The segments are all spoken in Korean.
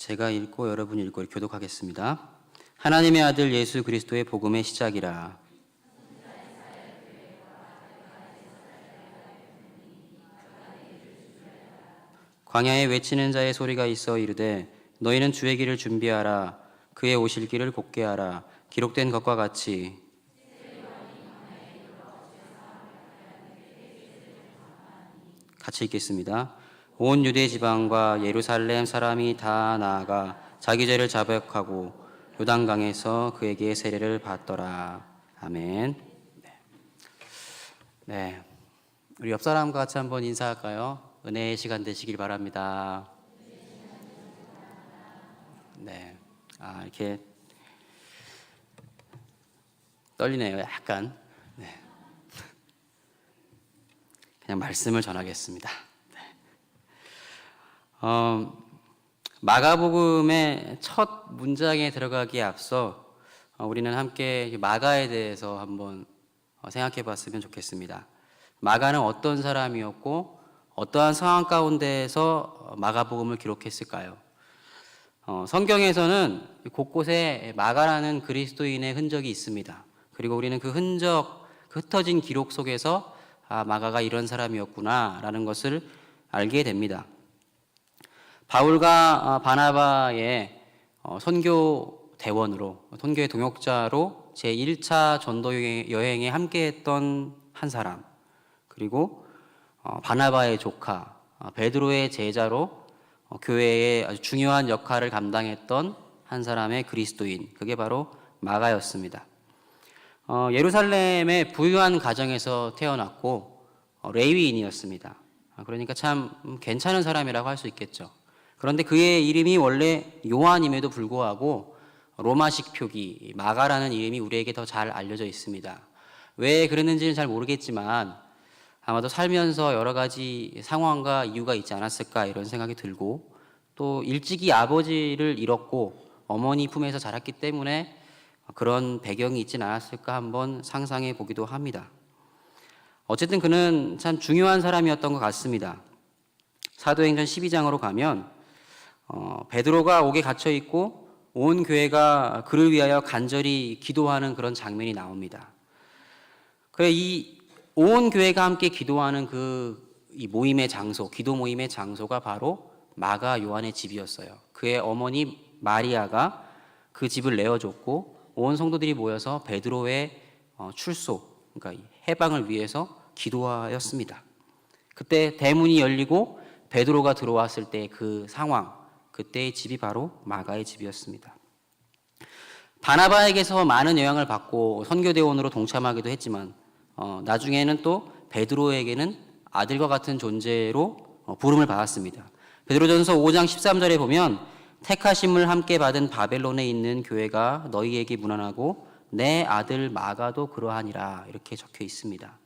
제가 읽고 여러분이 읽고 교독하겠습니다. 하나님의 아들 예수 그리스도의 복음의 시작이라. 광야에 외치는 자의 소리가 있어 이르되 너희는 주의 길을 준비하라 그의 오실 길을 곧게 하라 기록된 것과 같이 같이 읽겠습니다. 온 유대 지방과 예루살렘 사람이 다 나아가 자기 죄를 자백하고 요단강에서 그에게 세례를 받더라. 아멘. 네. 네. 우리 옆 사람과 같이 한번 인사할까요? 은혜의 시간 되시길 바랍니다. 네. 아, 이렇게 떨리네요. 약간. 네. 그냥 말씀을 전하겠습니다. 네. 어, 마가복음의 첫 문장에 들어가기에 앞서 어, 우리는 함께 마가에 대해서 한번 어, 생각해 봤으면 좋겠습니다. 마가는 어떤 사람이었고 어떠한 상황 가운데에서 마가복음을 기록했을까요? 어, 성경에서는 곳곳에 마가라는 그리스도인의 흔적이 있습니다. 그리고 우리는 그 흔적, 그 흩어진 기록 속에서 아, 마가가 이런 사람이었구나라는 것을 알게 됩니다. 바울과 아, 바나바의 어, 선교 대원으로, 선교의 동역자로 제 1차 전도 여행에 함께했던 한 사람, 그리고 어, 바나바의 조카, 어, 베드로의 제자로 교회의 아주 중요한 역할을 감당했던 한 사람의 그리스도인, 그게 바로 마가였습니다. 어, 예루살렘의 부유한 가정에서 태어났고 어, 레위인이었습니다. 아, 그러니까 참 괜찮은 사람이라고 할 수 있겠죠. 그런데 그의 이름이 원래 요한임에도 불구하고 로마식 표기 마가라는 이름이 우리에게 더 잘 알려져 있습니다. 왜 그랬는지는 잘 모르겠지만 아마도 살면서 여러 가지 상황과 이유가 있지 않았을까 이런 생각이 들고 또 일찍이 아버지를 잃었고 어머니 품에서 자랐기 때문에 그런 배경이 있진 않았을까 한번 상상해 보기도 합니다. 어쨌든 그는 참 중요한 사람이었던 것 같습니다. 사도행전 12장으로 가면 어, 베드로가 옥에 갇혀 있고 온 교회가 그를 위하여 간절히 기도하는 그런 장면이 나옵니다. 그래 이 온 교회가 함께 기도하는 그이 모임의 장소, 기도 모임의 장소가 바로 마가 요한의 집이었어요. 그의 어머니 마리아가 그 집을 내어줬고 온 성도들이 모여서 베드로의 어, 출소, 그러니까 해방을 위해서 기도하였습니다. 그때 대문이 열리고 베드로가 들어왔을 때 그 상황, 그때의 집이 바로 마가의 집이었습니다. 바나바에게서 많은 영향을 받고 선교대원으로 동참하기도 했지만 어, 나중에는 또 베드로에게는 아들과 같은 존재로 어, 부름을 받았습니다. 베드로전서 5장 13절에 보면 택하심을 함께 받은 바벨론에 있는 교회가 너희에게 무난하고 내 아들 마가도 그러하니라 이렇게 적혀 있습니다.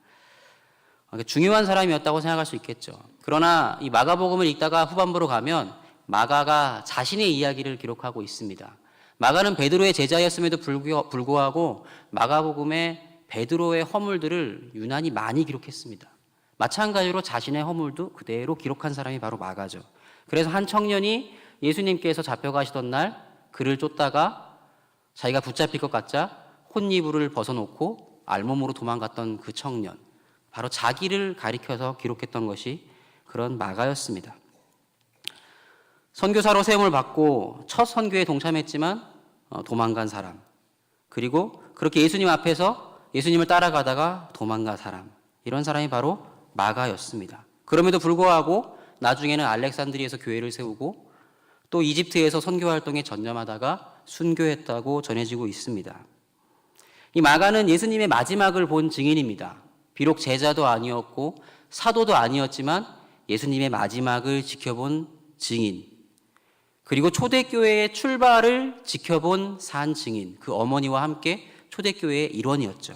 그러니까 중요한 사람이었다고 생각할 수 있겠죠. 그러나 이 마가복음을 읽다가 후반부로 가면 마가가 자신의 이야기를 기록하고 있습니다. 마가는 베드로의 제자였음에도 불구하고 마가복음에 베드로의 허물들을 유난히 많이 기록했습니다. 마찬가지로 자신의 허물도 그대로 기록한 사람이 바로 마가죠. 그래서 한 청년이 예수님께서 잡혀가시던 날 그를 쫓다가 자기가 붙잡힐 것 같자 혼이불을 벗어놓고 알몸으로 도망갔던 그 청년. 바로 자기를 가리켜서 기록했던 것이 그런 마가였습니다. 선교사로 세움을 받고 첫 선교에 동참했지만 어, 도망간 사람. 그리고 그렇게 예수님 앞에서 예수님을 따라가다가 도망간 사람. 이런 사람이 바로 마가였습니다. 그럼에도 불구하고 나중에는 알렉산드리에서 교회를 세우고 또 이집트에서 선교 활동에 전념하다가 순교했다고 전해지고 있습니다. 이 마가는 예수님의 마지막을 본 증인입니다. 비록 제자도 아니었고 사도도 아니었지만 예수님의 마지막을 지켜본 증인. 그리고 초대교회의 출발을 지켜본 산 증인. 그 어머니와 함께 초대교회의 일원이었죠.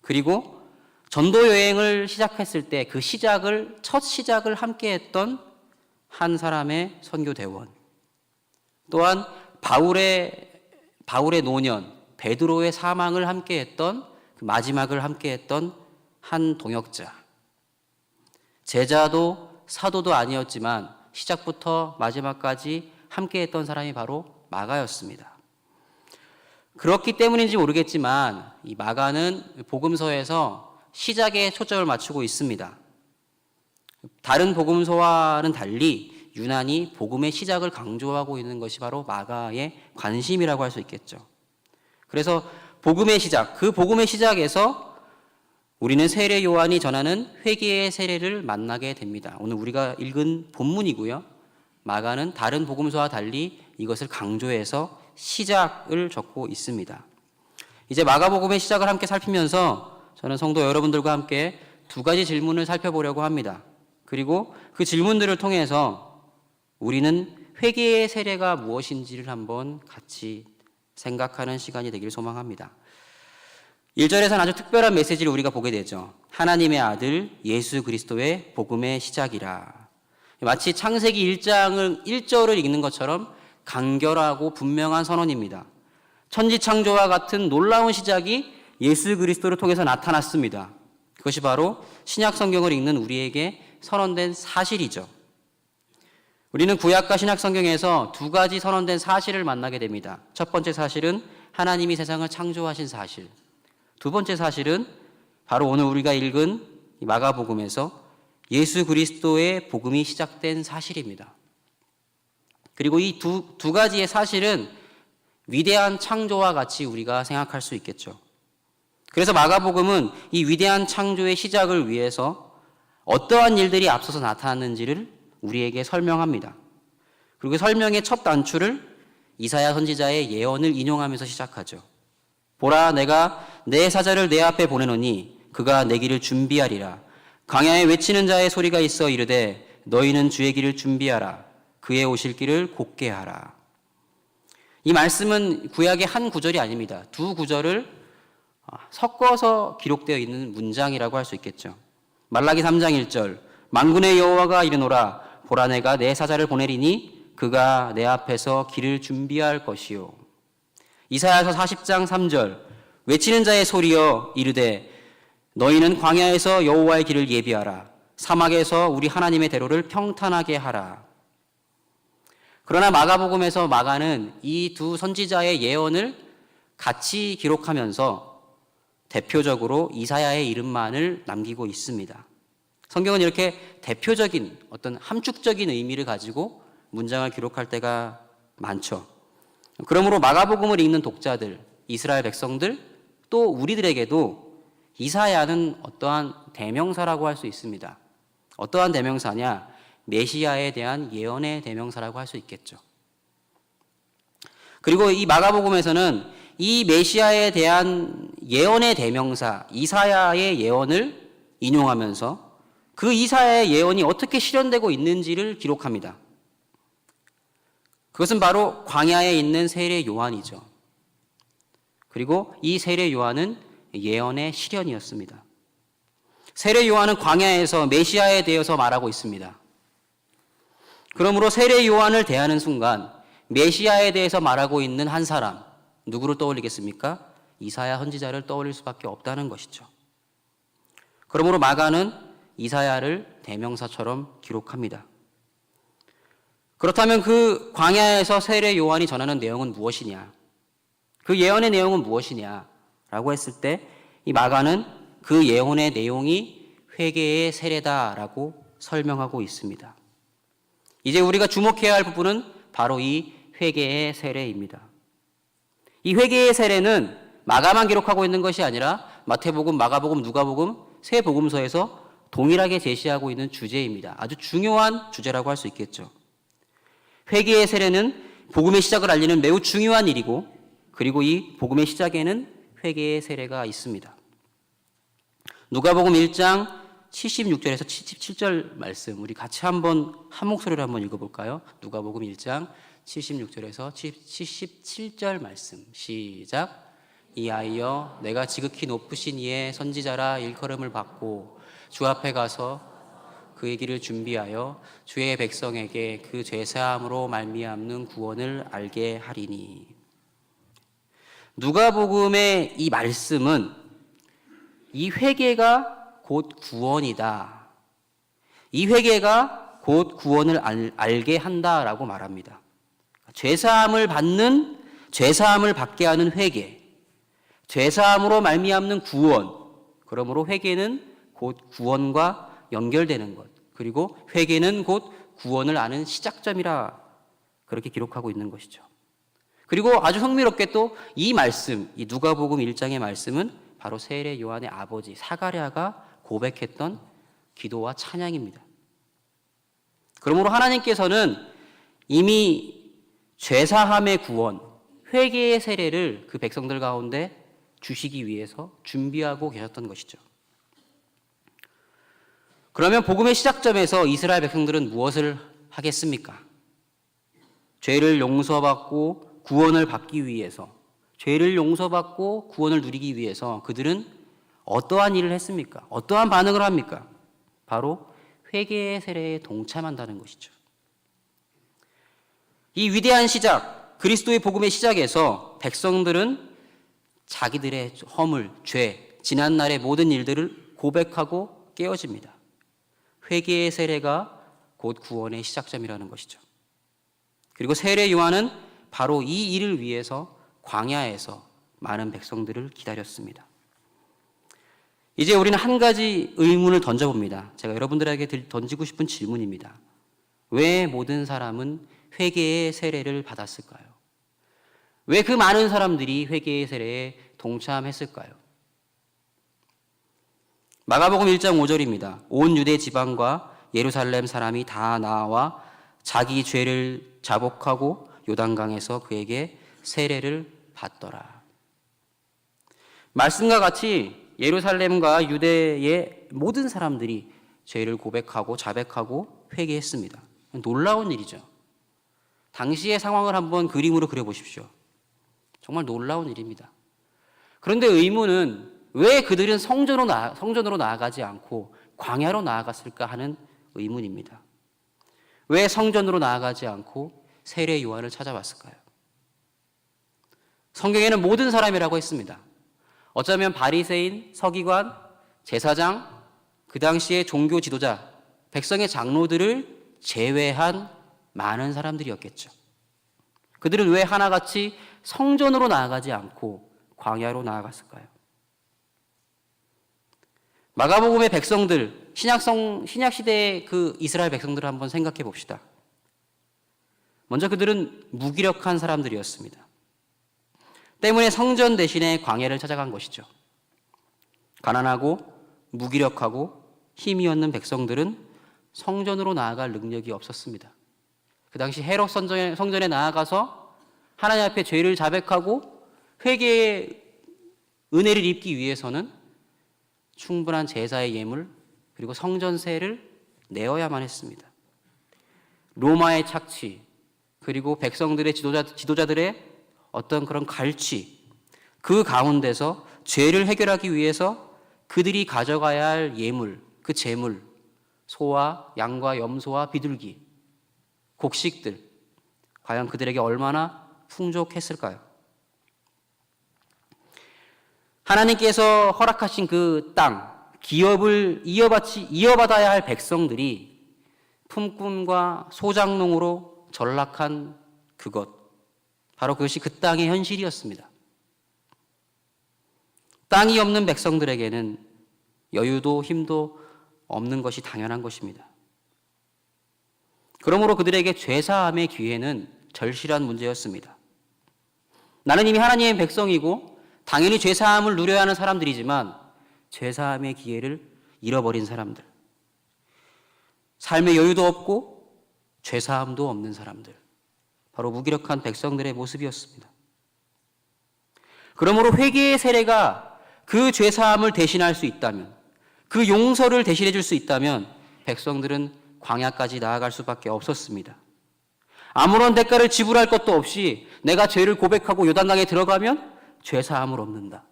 그리고 전도 여행을 시작했을 때 그 시작을 첫 시작을 함께 했던 한 사람의 선교 대원. 또한 바울의 바울의 노년 베드로의 사망을 함께 했던 그 마지막을 함께 했던 한 동역자. 제자도 사도도 아니었지만 시작부터 마지막까지 함께 했던 사람이 바로 마가였습니다. 그렇기 때문인지 모르겠지만 이 마가는 복음서에서 시작에 초점을 맞추고 있습니다. 다른 복음서와는 달리 유난히 복음의 시작을 강조하고 있는 것이 바로 마가의 관심이라고 할 수 있겠죠. 그래서 복음의 시작, 그 복음의 시작에서 우리는 세례 요한이 전하는 회개의 세례를 만나게 됩니다. 오늘 우리가 읽은 본문이고요. 마가는 다른 복음서와 달리 이것을 강조해서 시작을 적고 있습니다. 이제 마가복음의 시작을 함께 살피면서 저는 성도 여러분들과 함께 두 가지 질문을 살펴보려고 합니다. 그리고 그 질문들을 통해서 우리는 회개의 세례가 무엇인지를 한번 같이 생각하는 시간이 되기를 소망합니다. 1절에서는 아주 특별한 메시지를 우리가 보게 되죠. 하나님의 아들 예수 그리스도의 복음의 시작이라. 마치 창세기 1장을 1절을 읽는 것처럼 간결하고 분명한 선언입니다. 천지 창조와 같은 놀라운 시작이 예수 그리스도를 통해서 나타났습니다. 그것이 바로 신약 성경을 읽는 우리에게 선언된 사실이죠. 우리는 구약과 신약 성경에서 두 가지 선언된 사실을 만나게 됩니다. 첫 번째 사실은 하나님이 세상을 창조하신 사실. 두 번째 사실은 바로 오늘 우리가 읽은 마가복음에서 예수 그리스도의 복음이 시작된 사실입니다. 그리고 이 두 두 가지의 사실은 위대한 창조와 같이 우리가 생각할 수 있겠죠. 그래서 마가복음은 이 위대한 창조의 시작을 위해서 어떠한 일들이 앞서서 나타났는지를 우리에게 설명합니다. 그리고 설명의 첫 단추를 이사야 선지자의 예언을 인용하면서 시작하죠. 보라 내가 내 사자를 내 앞에 보내노니 그가 내 길을 준비하리라. 강야에 외치는 자의 소리가 있어 이르되 너희는 주의 길을 준비하라. 그의 오실 길을 곧게 하라. 이 말씀은 구약의 한 구절이 아닙니다. 두 구절을 섞어서 기록되어 있는 문장이라고 할 수 있겠죠. 말라기 3장 1절 만군의 여호와가 이르노라 보라 내가 내 사자를 보내리니 그가 내 앞에서 길을 준비할 것이요. 이사야서 40장 3절 외치는 자의 소리여 이르되 너희는 광야에서 여호와의 길을 예비하라 사막에서 우리 하나님의 대로를 평탄하게 하라. 그러나 마가복음에서 마가는 이 두 선지자의 예언을 같이 기록하면서 대표적으로 이사야의 이름만을 남기고 있습니다. 성경은 이렇게 대표적인 어떤 함축적인 의미를 가지고 문장을 기록할 때가 많죠. 그러므로 마가복음을 읽는 독자들, 이스라엘 백성들, 또 우리들에게도 이사야는 어떠한 대명사라고 할 수 있습니다. 어떠한 대명사냐? 메시아에 대한 예언의 대명사라고 할 수 있겠죠. 그리고 이 마가복음에서는 이 메시아에 대한 예언의 대명사 이사야의 예언을 인용하면서 그 이사야의 예언이 어떻게 실현되고 있는지를 기록합니다. 그것은 바로 광야에 있는 세례 요한이죠. 그리고 이 세례 요한은 예언의 실현이었습니다. 세례 요한은 광야에서 메시아에 대해서 말하고 있습니다. 그러므로 세례 요한을 대하는 순간 메시아에 대해서 말하고 있는 한 사람 누구를 떠올리겠습니까? 이사야 선지자를 떠올릴 수밖에 없다는 것이죠. 그러므로 마가는 이사야를 대명사처럼 기록합니다. 그렇다면 그 광야에서 세례 요한이 전하는 내용은 무엇이냐? 그 예언의 내용은 무엇이냐? 라고 했을 때 이 마가는 그 예언의 내용이 회개의 세례다라고 설명하고 있습니다. 이제 우리가 주목해야 할 부분은 바로 이 회개의 세례입니다. 이 회개의 세례는 마가만 기록하고 있는 것이 아니라 마태복음, 마가복음, 누가복음 세 복음서에서 동일하게 제시하고 있는 주제입니다. 아주 중요한 주제라고 할 수 있겠죠. 회개의 세례는 복음의 시작을 알리는 매우 중요한 일이고 그리고 이 복음의 시작에는 회개의 세례가 있습니다. 누가복음 1장 76절에서 77절 말씀 우리 같이 한번 한 목소리로 한번 읽어 볼까요? 누가복음 1장 76절에서 77절 말씀 시작. 이 아이여 내가 지극히 높으신 이의 선지자라 일컬음을 받고 주 앞에 가서 그의 길을 준비하여 주의 백성에게 그 죄사함으로 말미암는 구원을 알게 하리니 누가복음의 이 말씀은 이 회개가 곧 구원이다. 이 회개가 곧 구원을 알, 게 한다라고 말합니다. 죄사함을 받는 죄사함을 받게 하는 회개, 죄사함으로 말미암는 구원. 그러므로 회개는 곧 구원과 연결되는 것. 그리고 회개는 곧 구원을 아는 시작점이라 그렇게 기록하고 있는 것이죠. 그리고 아주 흥미롭게 또 이 말씀, 이 누가복음 1장의 말씀은 바로 세례 요한의 아버지 사가랴가 고백했던 기도와 찬양입니다. 그러므로 하나님께서는 이미 죄사함의 구원, 회개의 세례를 그 백성들 가운데 주시기 위해서 준비하고 계셨던 것이죠. 그러면 복음의 시작점에서 이스라엘 백성들은 무엇을 하겠습니까? 죄를 용서받고 구원을 받기 위해서, 죄를 용서받고 구원을 누리기 위해서 그들은 어떠한 일을 했습니까? 어떠한 반응을 합니까? 바로 회개의 세례에 동참한다는 것이죠. 이 위대한 시작, 그리스도의 복음의 시작에서 백성들은 자기들의 허물, 죄, 지난날의 모든 일들을 고백하고 깨어집니다. 회개의 세례가 곧 구원의 시작점이라는 것이죠. 그리고 세례 요한은 바로 이 일을 위해서 광야에서 많은 백성들을 기다렸습니다. 이제 우리는 한 가지 의문을 던져봅니다. 제가 여러분들에게 던지고 싶은 질문입니다. 왜 모든 사람은 회개의 세례를 받았을까요? 왜 그 많은 사람들이 회개의 세례에 동참했을까요? 마가복음 1장 5절입니다. 온 유대 지방과 예루살렘 사람이 다 나와 자기 죄를 자복하고 요단강에서 그에게 세례를 받더라. 말씀과 같이 예루살렘과 유대의 모든 사람들이 죄를 고백하고 자백하고 회개했습니다. 놀라운 일이죠. 당시의 상황을 한번 그림으로 그려보십시오. 정말 놀라운 일입니다. 그런데 의문은 왜 그들은 성전으로, 나, 성전으로 나아가지 않고 광야로 나아갔을까 하는 의문입니다. 왜 성전으로 나아가지 않고 세례 요한을 찾아왔을까요? 성경에는 모든 사람이라고 했습니다. 어쩌면 바리새인, 서기관, 제사장, 그 당시의 종교 지도자, 백성의 장로들을 제외한 많은 사람들이었겠죠. 그들은 왜 하나같이 성전으로 나아가지 않고 광야로 나아갔을까요? 마가복음의 백성들, 신약성, 신약시대의 그 이스라엘 백성들을 한번 생각해 봅시다. 먼저 그들은 무기력한 사람들이었습니다. 때문에 성전 대신에 광야를 찾아간 것이죠. 가난하고 무기력하고 힘이 없는 백성들은 성전으로 나아갈 능력이 없었습니다. 그 당시 헤롯 성전에, 성전에 나아가서 하나님 앞에 죄를 자백하고 회개의 은혜를 입기 위해서는 충분한 제사의 예물 그리고 성전세를 내어야만 했습니다. 로마의 착취 그리고 백성들의 지도자, 지도자들의 어떤 그런 갈취 그 가운데서 죄를 해결하기 위해서 그들이 가져가야 할 예물 그 재물 소와 양과 염소와 비둘기 곡식들 과연 그들에게 얼마나 풍족했을까요? 하나님께서 허락하신 그 땅, 기업을 이어받지, 이어받아야 할 백성들이 품꾼과 소장농으로 전락한 그것, 바로 그것이 그 땅의 현실이었습니다. 땅이 없는 백성들에게는 여유도 힘도 없는 것이 당연한 것입니다. 그러므로 그들에게 죄사함의 기회는 절실한 문제였습니다. 나는 이미 하나님의 백성이고 당연히 죄사함을 누려야 하는 사람들이지만 죄사함의 기회를 잃어버린 사람들. 삶의 여유도 없고 죄사함도 없는 사람들. 바로 무기력한 백성들의 모습이었습니다. 그러므로 회개의 세례가 그 죄사함을 대신할 수 있다면, 그 용서를 대신해 줄 수 있다면 백성들은 광야까지 나아갈 수밖에 없었습니다. 아무런 대가를 지불할 것도 없이 내가 죄를 고백하고 요단강에 들어가면 죄사함을 얻는다.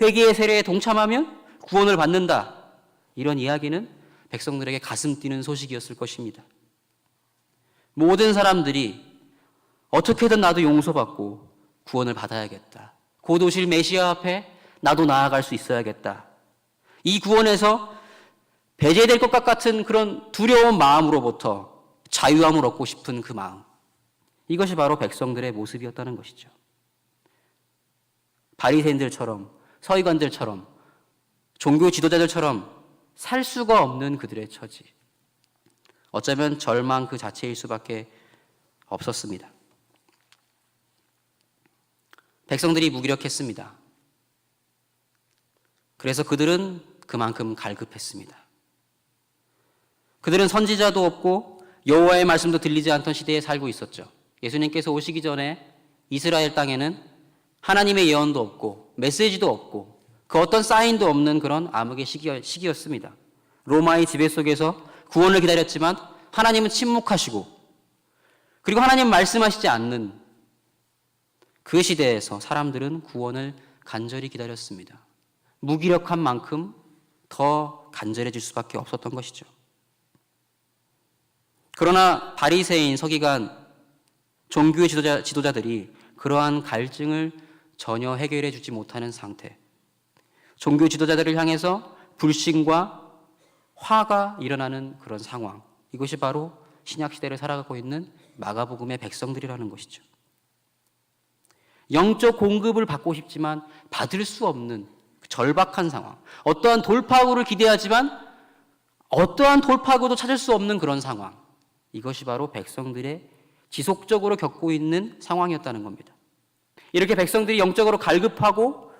회개의 세례에 동참하면 구원을 받는다. 이런 이야기는 백성들에게 가슴 뛰는 소식이었을 것입니다. 모든 사람들이 어떻게든 나도 용서받고 구원을 받아야겠다. 곧 오실 메시아 앞에 나도 나아갈 수 있어야겠다. 이 구원에서 배제될 것 같은 그런 두려운 마음으로부터 자유함을 얻고 싶은 그 마음. 이것이 바로 백성들의 모습이었다는 것이죠. 바리새인들처럼 서기관들처럼 종교 지도자들처럼 살 수가 없는 그들의 처지. 어쩌면 절망 그 자체일 수밖에 없었습니다. 백성들이 무기력했습니다. 그래서 그들은 그만큼 갈급했습니다. 그들은 선지자도 없고 여호와의 말씀도 들리지 않던 시대에 살고 있었죠. 예수님께서 오시기 전에 이스라엘 땅에는 하나님의 예언도 없고 메시지도 없고 그 어떤 사인도 없는 그런 암흑의 시기, 시기였습니다. 로마의 지배 속에서 구원을 기다렸지만 하나님은 침묵하시고 그리고 하나님 말씀하시지 않는 그 시대에서 사람들은 구원을 간절히 기다렸습니다. 무기력한 만큼 더 간절해질 수밖에 없었던 것이죠. 그러나 바리새인 서기관 종교의 지도자, 지도자들이 그러한 갈증을 전혀 해결해 주지 못하는 상태. 종교 지도자들을 향해서 불신과 화가 일어나는 그런 상황. 이것이 바로 신약 시대를 살아가고 있는 마가복음의 백성들이라는 것이죠. 영적 공급을 받고 싶지만 받을 수 없는 그 절박한 상황. 어떠한 돌파구를 기대하지만 어떠한 돌파구도 찾을 수 없는 그런 상황. 이것이 바로 백성들의 지속적으로 겪고 있는 상황이었다는 겁니다. 이렇게 백성들이 영적으로 갈급하고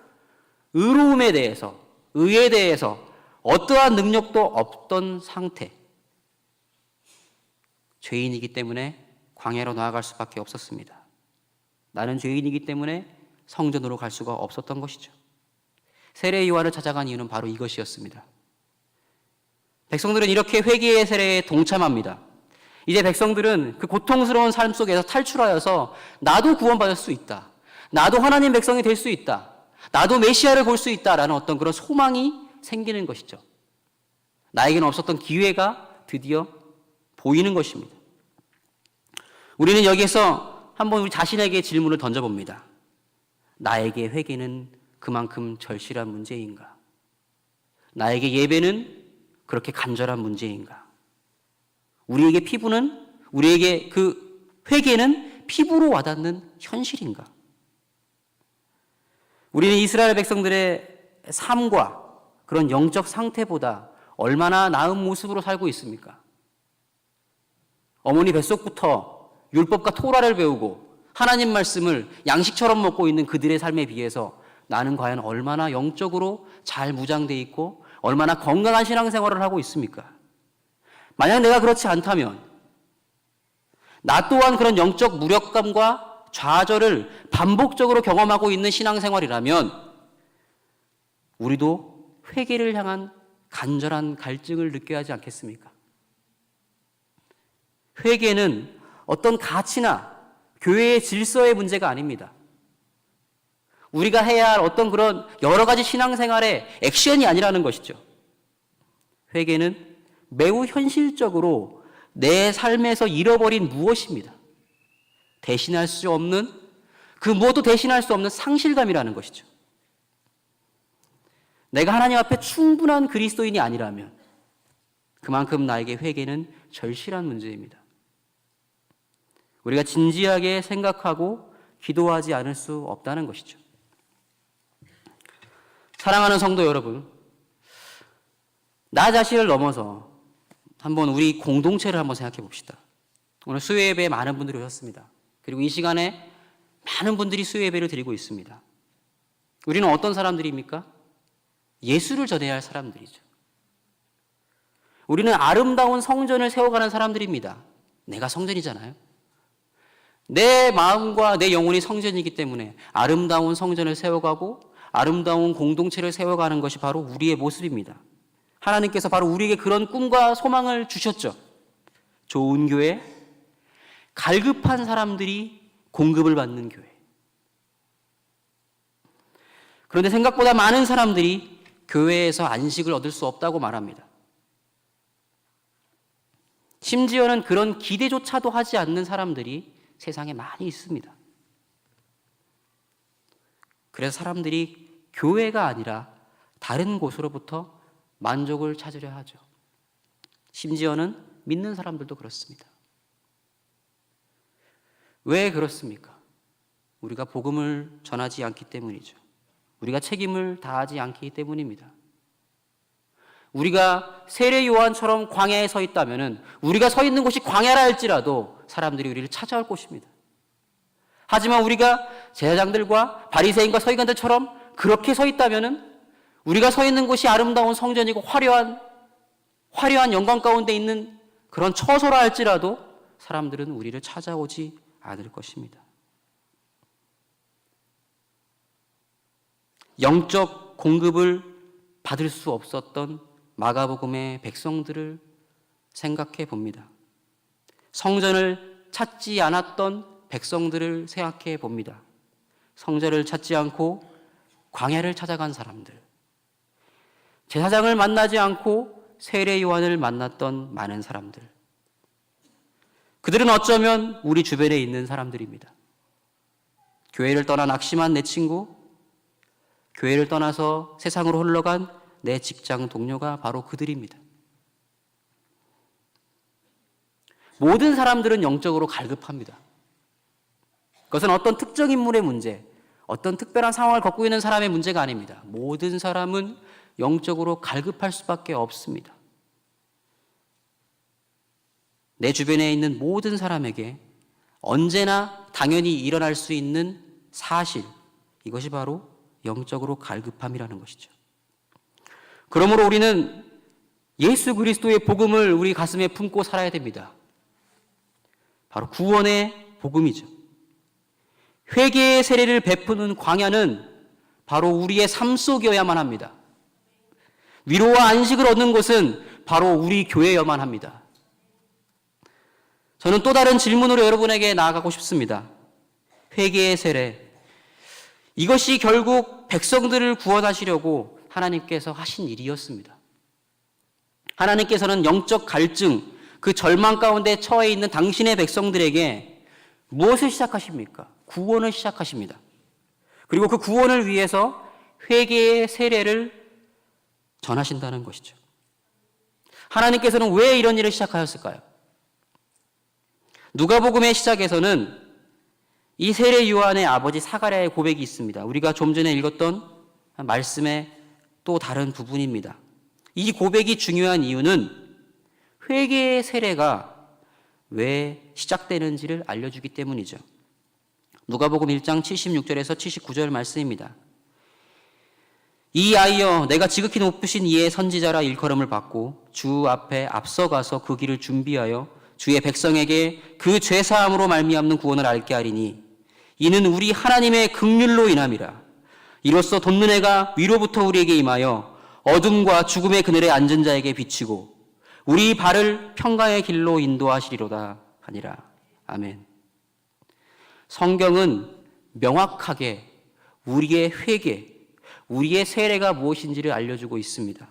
의로움에 대해서, 의에 대해서 어떠한 능력도 없던 상태. 죄인이기 때문에 광야로 나아갈 수밖에 없었습니다. 나는 죄인이기 때문에 성전으로 갈 수가 없었던 것이죠. 세례 요한을 찾아간 이유는 바로 이것이었습니다. 백성들은 이렇게 회개의 세례에 동참합니다. 이제 백성들은 그 고통스러운 삶 속에서 탈출하여서 나도 구원받을 수 있다. 나도 하나님 백성이 될 수 있다. 나도 메시아를 볼 수 있다라는 어떤 그런 소망이 생기는 것이죠. 나에게는 없었던 기회가 드디어 보이는 것입니다. 우리는 여기에서 한번 우리 자신에게 질문을 던져봅니다. 나에게 회개는 그만큼 절실한 문제인가? 나에게 예배는 그렇게 간절한 문제인가? 우리에게 피부는, 우리에게 그 회개는 피부로 와닿는 현실인가? 우리는 이스라엘 백성들의 삶과 그런 영적 상태보다 얼마나 나은 모습으로 살고 있습니까? 어머니 뱃속부터 율법과 토라를 배우고 하나님 말씀을 양식처럼 먹고 있는 그들의 삶에 비해서 나는 과연 얼마나 영적으로 잘 무장돼 있고 얼마나 건강한 신앙생활을 하고 있습니까? 만약 내가 그렇지 않다면 나 또한 그런 영적 무력감과 좌절을 반복적으로 경험하고 있는 신앙생활이라면 우리도 회개를 향한 간절한 갈증을 느껴야 하지 않겠습니까? 회개는 어떤 가치나 교회의 질서의 문제가 아닙니다. 우리가 해야 할 어떤 그런 여러 가지 신앙생활의 액션이 아니라는 것이죠. 회개는 매우 현실적으로 내 삶에서 잃어버린 무엇입니다. 대신할 수 없는 그 무엇도 대신할 수 없는 상실감이라는 것이죠. 내가 하나님 앞에 충분한 그리스도인이 아니라면 그만큼 나에게 회개는 절실한 문제입니다. 우리가 진지하게 생각하고 기도하지 않을 수 없다는 것이죠. 사랑하는 성도 여러분, 나 자신을 넘어서 한번 우리 공동체를 한번 생각해 봅시다. 오늘 수요 예배에 많은 분들이 오셨습니다. 그리고 이 시간에 많은 분들이 수요 예배를 드리고 있습니다. 우리는 어떤 사람들입니까? 예수를 전해야 할 사람들이죠. 우리는 아름다운 성전을 세워가는 사람들입니다. 내가 성전이잖아요. 내 마음과 내 영혼이 성전이기 때문에 아름다운 성전을 세워가고 아름다운 공동체를 세워가는 것이 바로 우리의 모습입니다. 하나님께서 바로 우리에게 그런 꿈과 소망을 주셨죠. 좋은 교회, 갈급한 사람들이 공급을 받는 교회. 그런데 생각보다 많은 사람들이 교회에서 안식을 얻을 수 없다고 말합니다. 심지어는 그런 기대조차도 하지 않는 사람들이 세상에 많이 있습니다. 그래서 사람들이 교회가 아니라 다른 곳으로부터 만족을 찾으려 하죠. 심지어는 믿는 사람들도 그렇습니다. 왜 그렇습니까? 우리가 복음을 전하지 않기 때문이죠. 우리가 책임을 다하지 않기 때문입니다. 우리가 세례 요한처럼 광야에 서 있다면은 우리가 서 있는 곳이 광야라 할지라도 사람들이 우리를 찾아올 것입니다. 하지만 우리가 제사장들과 바리새인과 서기관들처럼 그렇게 서 있다면은 우리가 서 있는 곳이 아름다운 성전이고 화려한 화려한 영광 가운데 있는 그런 처소라 할지라도 사람들은 우리를 찾아오지 않을 것입니다. 영적 공급을 받을 수 없었던 마가복음의 백성들을 생각해 봅니다. 성전을 찾지 않았던 백성들을 생각해 봅니다. 성전을 찾지 않고 광야를 찾아간 사람들. 제사장을 만나지 않고 세례 요한을 만났던 많은 사람들. 그들은 어쩌면 우리 주변에 있는 사람들입니다. 교회를 떠나 낙심한 내 친구, 교회를 떠나서 세상으로 흘러간 내 직장 동료가 바로 그들입니다. 모든 사람들은 영적으로 갈급합니다. 그것은 어떤 특정 인물의 문제, 어떤 특별한 상황을 겪고 있는 사람의 문제가 아닙니다. 모든 사람은 영적으로 갈급할 수밖에 없습니다. 내 주변에 있는 모든 사람에게 언제나 당연히 일어날 수 있는 사실, 이것이 바로 영적으로 갈급함이라는 것이죠. 그러므로 우리는 예수 그리스도의 복음을 우리 가슴에 품고 살아야 됩니다. 바로 구원의 복음이죠. 회개의 세례를 베푸는 광야는 바로 우리의 삶 속이어야만 합니다. 위로와 안식을 얻는 곳은 바로 우리 교회여만 합니다. 저는 또 다른 질문으로 여러분에게 나아가고 싶습니다. 회개의 세례. 이것이 결국 백성들을 구원하시려고 하나님께서 하신 일이었습니다. 하나님께서는 영적 갈증, 그 절망 가운데 처해 있는 당신의 백성들에게 무엇을 시작하십니까? 구원을 시작하십니다. 그리고 그 구원을 위해서 회개의 세례를 전하신다는 것이죠. 하나님께서는 왜 이런 일을 시작하였을까요? 누가복음의 시작에서는 이 세례 요한의 아버지 사가랴의 고백이 있습니다. 우리가 좀 전에 읽었던 말씀의 또 다른 부분입니다. 이 고백이 중요한 이유는 회개의 세례가 왜 시작되는지를 알려주기 때문이죠. 누가복음 1장 76절에서 79절 말씀입니다. 이 아이여 내가 지극히 높으신 이의 선지자라 일컬음을 받고 주 앞에 앞서가서 그 길을 준비하여 주의 백성에게 그 죄사함으로 말미암는 구원을 알게 하리니 이는 우리 하나님의 극률로 인함이라 이로써 돋는 해가 위로부터 우리에게 임하여 어둠과 죽음의 그늘에 앉은 자에게 비치고 우리 발을 평강의 길로 인도하시리로다 하니라 아멘 성경은 명확하게 우리의 회개 우리의 세례가 무엇인지를 알려주고 있습니다.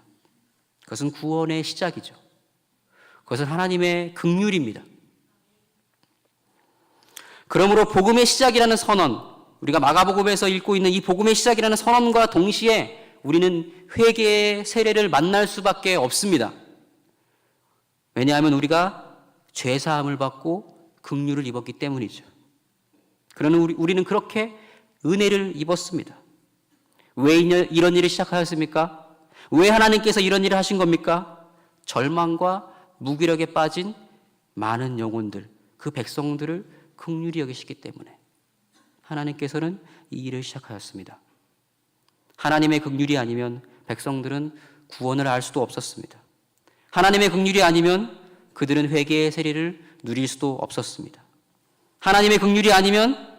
그것은 구원의 시작이죠. 그것은 하나님의 극률입니다. 그러므로 복음의 시작이라는 선언, 우리가 마가복음에서 읽고 있는 이 복음의 시작이라는 선언과 동시에 우리는 회개의 세례를 만날 수밖에 없습니다. 왜냐하면 우리가 죄 사함을 받고 긍휼을 입었기 때문이죠. 그러는 우리, 우리는 그렇게 은혜를 입었습니다. 왜 이런 일을 시작하였습니까? 왜 하나님께서 이런 일을 하신 겁니까? 절망과 무기력에 빠진 많은 영혼들, 그 백성들을 극률이 여기시기 때문에 하나님께서는 이 일을 시작하였습니다. 하나님의 극률이 아니면 백성들은 구원을 알 수도 없었습니다. 하나님의 극률이 아니면 그들은 회개의 세례를 누릴 수도 없었습니다. 하나님의 극률이 아니면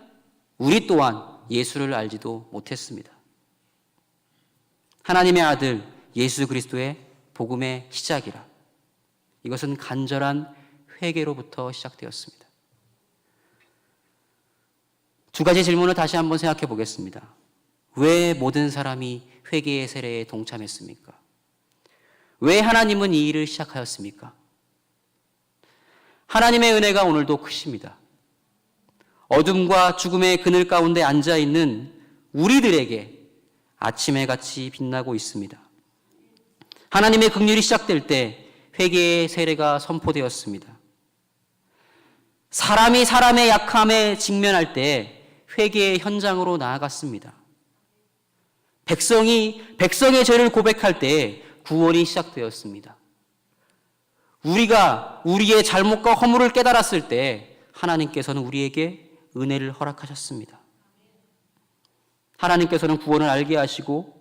우리 또한 예수를 알지도 못했습니다. 하나님의 아들 예수 그리스도의 복음의 시작이라. 이것은 간절한 회개로부터 시작되었습니다. 두 가지 질문을 다시 한번 생각해 보겠습니다. 왜 모든 사람이 회개의 세례에 동참했습니까? 왜 하나님은 이 일을 시작하였습니까? 하나님의 은혜가 오늘도 크십니다. 어둠과 죽음의 그늘 가운데 앉아 있는 우리들에게 아침에 같이 빛나고 있습니다. 하나님의 긍휼이 시작될 때 회개의 세례가 선포되었습니다. 사람이 사람의 약함에 직면할 때 회개의 현장으로 나아갔습니다. 백성이 백성의 죄를 고백할 때 구원이 시작되었습니다. 우리가 우리의 잘못과 허물을 깨달았을 때 하나님께서는 우리에게 은혜를 허락하셨습니다. 하나님께서는 구원을 알게 하시고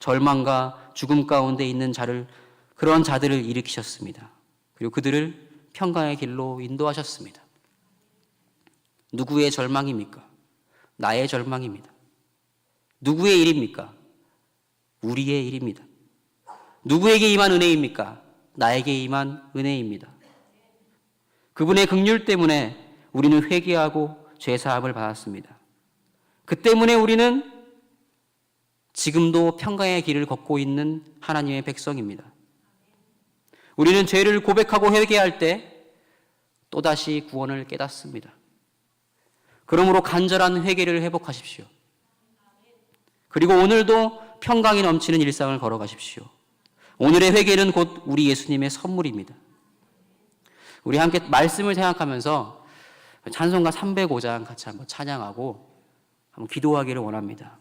절망과 죽음 가운데 있는 자를 그런 자들을 일으키셨습니다. 그리고 그들을 평강의 길로 인도하셨습니다. 누구의 절망입니까? 나의 절망입니다. 누구의 일입니까? 우리의 일입니다. 누구에게 임한 은혜입니까? 나에게 임한 은혜입니다. 그분의 긍휼 때문에 우리는 회개하고 죄 사함을 받았습니다. 그 때문에 우리는 지금도 평강의 길을 걷고 있는 하나님의 백성입니다. 우리는 죄를 고백하고 회개할 때 또다시 구원을 깨닫습니다. 그러므로 간절한 회개를 회복하십시오. 그리고 오늘도 평강이 넘치는 일상을 걸어가십시오. 오늘의 회개는 곧 우리 예수님의 선물입니다. 우리 함께 말씀을 생각하면서 찬송가 305장 같이 한번 찬양하고 한번 기도하기를 원합니다.